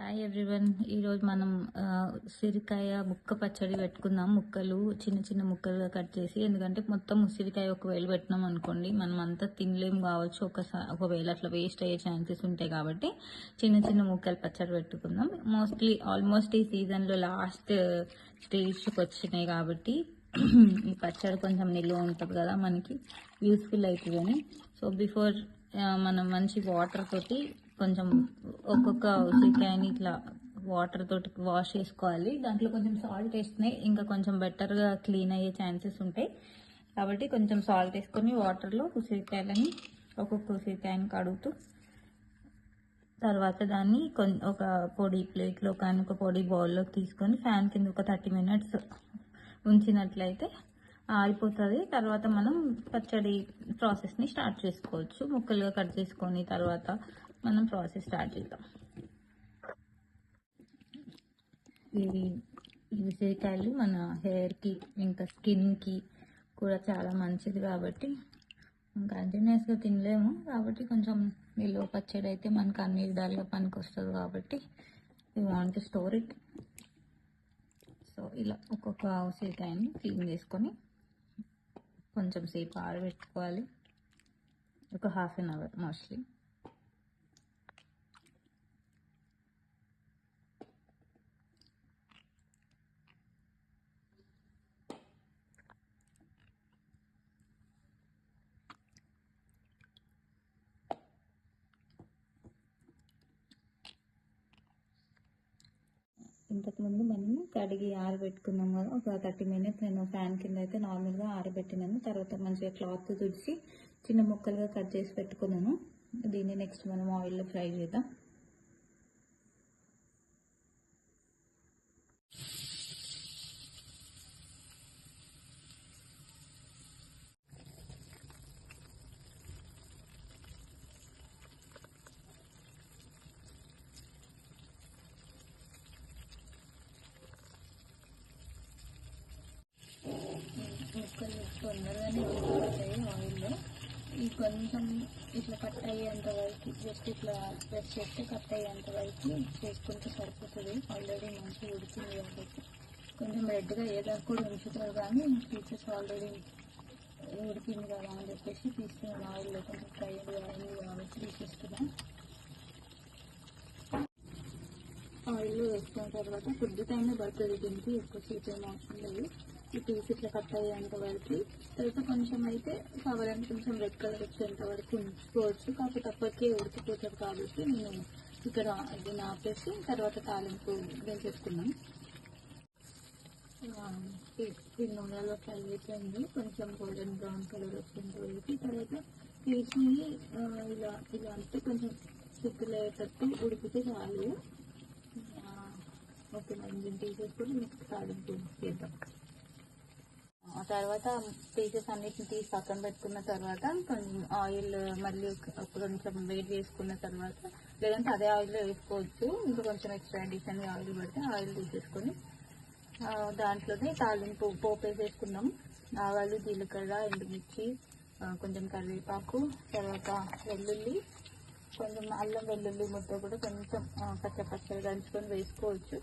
Hi everyone. ఈరోజు మనం ఉసిరికాయ ముక్క పచ్చడి పెట్టుకుందాం. ముక్కలు చిన్న చిన్న ముక్కలుగా కట్ చేసి ఎందుకంటే మొత్తం ఉసిరికాయ ఒకవేళ పెట్టినాం అనుకోండి మనం అంతా తినలేం కావచ్చు. ఒకసారి ఒకవేళ అట్లా వేస్ట్ అయ్యే ఛాన్సెస్ ఉంటాయి కాబట్టి చిన్న చిన్న ముక్కలు పచ్చడి పెట్టుకుందాం. మోస్ట్లీ ఆల్మోస్ట్ ఈ సీజన్లో లాస్ట్ స్టేజ్కి వచ్చినాయి కాబట్టి ఈ పచ్చడి కొంచెం నిల్వ ఉంటుంది కదా మనకి యూస్ఫుల్ అవుతుందని సో బిఫోర్ మనం మంచి వాటర్ తోటి కొంచెం ఒక్కొక్క ఉసిరికాయని ఇట్లా వాటర్ తోటి వాష్ చేసుకోవాలి. దాంట్లో కొంచెం సాల్ట్ వేస్తేనే ఇంకా కొంచెం బెటర్గా క్లీన్ అయ్యే ఛాన్సెస్ ఉంటాయి. కాబట్టి కొంచెం సాల్ట్ వేసుకొని వాటర్లో ఉసిరికాయలని ఒక్కొక్క ఉసిరికాయని కడుగుతూ తర్వాత దాన్ని ఒక పొడి ప్లేట్లో కానీ ఒక పొడి బౌల్లోకి తీసుకొని ఫ్యాన్ కింద ఒక థర్టీ మినిట్స్ ఉంచినట్లయితే ఆరిపోతుంది. తర్వాత మనం పచ్చడి ప్రాసెస్ని స్టార్ట్ చేసుకోవచ్చు. ముక్కలుగా కట్ చేసుకొని తర్వాత మనం ప్రాసెస్ స్టార్ట్ చేద్దాం. ఇవి ఉసిరికాయలు మన హెయిర్కి ఇంకా స్కిన్కి కూడా చాలా మంచిది కాబట్టి కంటిన్యూస్గా తినలేము కాబట్టి కొంచెం నిల్వ పచ్చడి అయితే మనకు అన్ని విధాలుగా పనికి వస్తుంది కాబట్టి ఈ వాంట్ స్టోర్ ఇట్ సో ఇలా ఒక్కొక్క ఉసిరికాయని క్లీన్ చేసుకొని కొంచెం సేపు ఆరబెట్టుకోవాలి. ఒక హాఫ్ అన్ అవర్ మోస్ట్లీ ఇంతకుముందు మనము కడిగి ఆరబెట్టుకున్నాం కదా ఒక థర్టీ మినిట్స్ నేను ఫ్యాన్ కింద అయితే నార్మల్గా ఆరబెట్టినాను. తర్వాత మంచిగా క్లాత్ తుడిచి చిన్న ముక్కలుగా కట్ చేసి పెట్టుకున్నాను. దీన్ని నెక్స్ట్ మనం ఆయిల్లో ఫ్రై చేద్దాం. కొంచెం తొందరగానే ఉడికిపోతాయి ఆయిల్లో ఈ కొంచెం ఇట్లా కట్ అయ్యేంత వరకు జస్ట్ ఇట్లా ప్రెస్ చేస్తే కట్ అయ్యేంత వరకు చేసుకుంటే సరిపోతుంది. ఆల్రెడీ మంచిగా ఉడికింది కాబట్టి. కొంచెం రెడ్గా ఏదో కూడా ఉంచుతారు కానీ పీసెస్ ఆల్రెడీ ఉడికింది కదా అని చెప్పేసి తీసుకున్నాను. ఆయిల్లో కొంచెం ఫ్రై అయింది కాబట్టి తీసేస్తున్నాను ఆయిల్లో వేసుకున్న తర్వాత ఫుడ్ టైమే పడుతుంది దీనికి ఎక్కువ ఏం అవసరం లేదు. ఈ పీస్ ఇట్లా కట్ అయ్యేంత వరకు. తర్వాత కొంచెం అయితే కావాలని కొంచెం రెడ్ కలర్ వచ్చేంత వరకు ఉంచుకోవచ్చు కాకపోతే అప్పటికే ఉడికిపోతుంది కాబట్టి నేను ఇక్కడ ఇది ఆపేసి తర్వాత తాలింపు నేను ఈ నూనెలో ఫ్రై అయిపోయింది. కొంచెం గోల్డెన్ బ్రౌన్ కలర్ వచ్చేంత వరకు. తర్వాత పీస్ని ఇలా ఇలా అంటే కొంచెం చిక్కులయ్యేటట్టు ఉడికితే చాలు. ఓకే మనం దీన్ని తీసేసుకొని నెక్స్ట్ తాలింపు చేద్దాం. తర్వాత పీసెస్ అన్నిటిని తీసి పక్కన పెట్టుకున్న తర్వాత కొంచెం ఆయిల్ మళ్ళీ కొంచెం వేడి చేసుకున్న తర్వాత లేదంటే అదే ఆయిల్లో వేసుకోవచ్చు. ఇంకా కొంచెం ఎక్స్ట్రా అడిషనల్ ఆయిల్ పెడితే ఆయిల్ తీసేసుకొని దాంట్లోనే తాలింపు పోపు వేసేసుకున్నాం. ఆవాలు జీలకర్ర ఎండుమిర్చి కొంచెం కరివేపాకు తర్వాత వెల్లుల్లి కొంచెం అల్లం వెల్లుల్లి ముద్ద కూడా కొంచెం పచ్చ పచ్చగా దంచుకొని వేసుకోవచ్చు.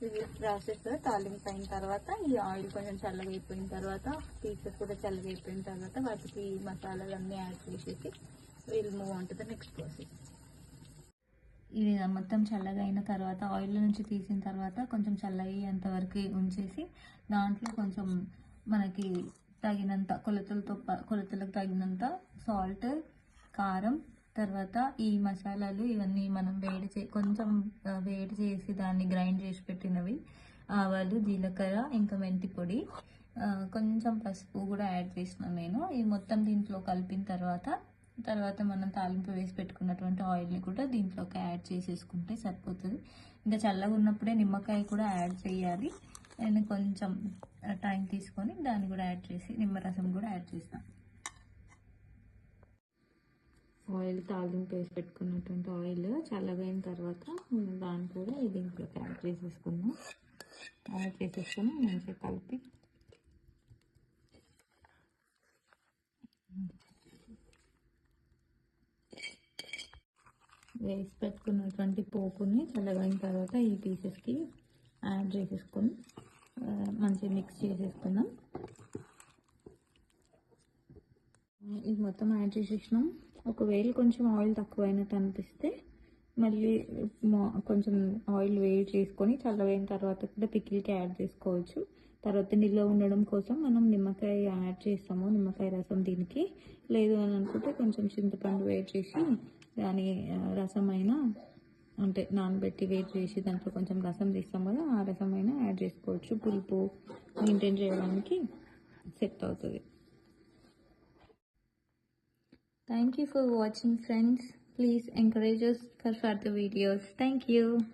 ఇది ప్రాసెస్ తాలింపు అయిన తర్వాత ఈ ఆయిల్ కొంచెం చల్లగా అయిపోయిన తర్వాత పీసెస్ కూడా చల్లగా అయిపోయిన తర్వాత వాటికి మసాలాలన్నీ యాడ్ చేసేసి we'll move on to the next process ఇది మొత్తం చల్లగా అయిన తర్వాత ఆయిల్ నుంచి తీసిన తర్వాత కొంచెం చల్లయ్యేంత వరకు ఉంచేసి దాంట్లో కొంచెం మనకి తగినంత కొలతలతో కొలతలకు తగినంత సాల్ట్ కారం తర్వాత ఈ మసాలాలు ఇవన్నీ మనం వేడి చే కొంచెం వేడి చేసి దాన్ని గ్రైండ్ చేసి పెట్టినవి. ఆవాలు జీలకర్ర ఇంకా మెంతి పొడి. కొంచెం పసుపు కూడా యాడ్ చేసినాను నేను. ఈ మొత్తం దీంట్లో కలిపిన తర్వాత తర్వాత మనం తాలింపు వేసి పెట్టుకున్నటువంటి ఆయిల్ని కూడా దీంట్లోకి యాడ్ చేసేసుకుంటే సరిపోతుంది. ఇంకా చల్లగా ఉన్నప్పుడే నిమ్మకాయ కూడా యాడ్ చేయాలి. నేను కొంచెం టైం తీసుకొని దాన్ని కూడా యాడ్ చేసి నిమ్మరసం కూడా యాడ్ చేస్తాను. ఆయిల్ తాలింపు వేసి పెట్టుకున్నటువంటి ఆయిల్ చల్లగైన తర్వాత దాన్ని కూడా దీంట్లోకి యాడ్ చేసేసుకుందాం. యాడ్ చేసేసుకొని మంచిగా కలిపి వేసి పెట్టుకున్నటువంటి పోపుని చల్లగైన తర్వాత ఈ పీసెస్కి యాడ్ చేసేసుకొని మంచిగా మిక్స్ చేసేసుకుందాం. ఇది మొత్తం యాడ్ చేసేసినాం. ఒకవేళ కొంచెం ఆయిల్ తక్కువైనట్టు అనిపిస్తే మళ్ళీ మా- కొంచెం ఆయిల్ వేడి చేసుకొని చల్లవైన తర్వాత కూడా పికిల్కి యాడ్ చేసుకోవచ్చు. తర్వాత నిల్వ ఉండడం కోసం మనం నిమ్మకాయ యాడ్ చేస్తాము. నిమ్మకాయ రసం దీనికి. లేదు అని అనుకుంటే కొంచెం చింతపండు వేడి చేసి దాని రసమైన రసం అయినా అంటే నానబెట్టి వేడి చేసి దాంట్లో కొంచెం రసం తీస్తాం కదా ఆ రసం అయినా యాడ్ చేసుకోవచ్చు. పులుపు మెయింటైన్ చేయడానికి సెట్ అవుతుంది. Thank you for watching friends. Please encourage us for further videos. Thank you.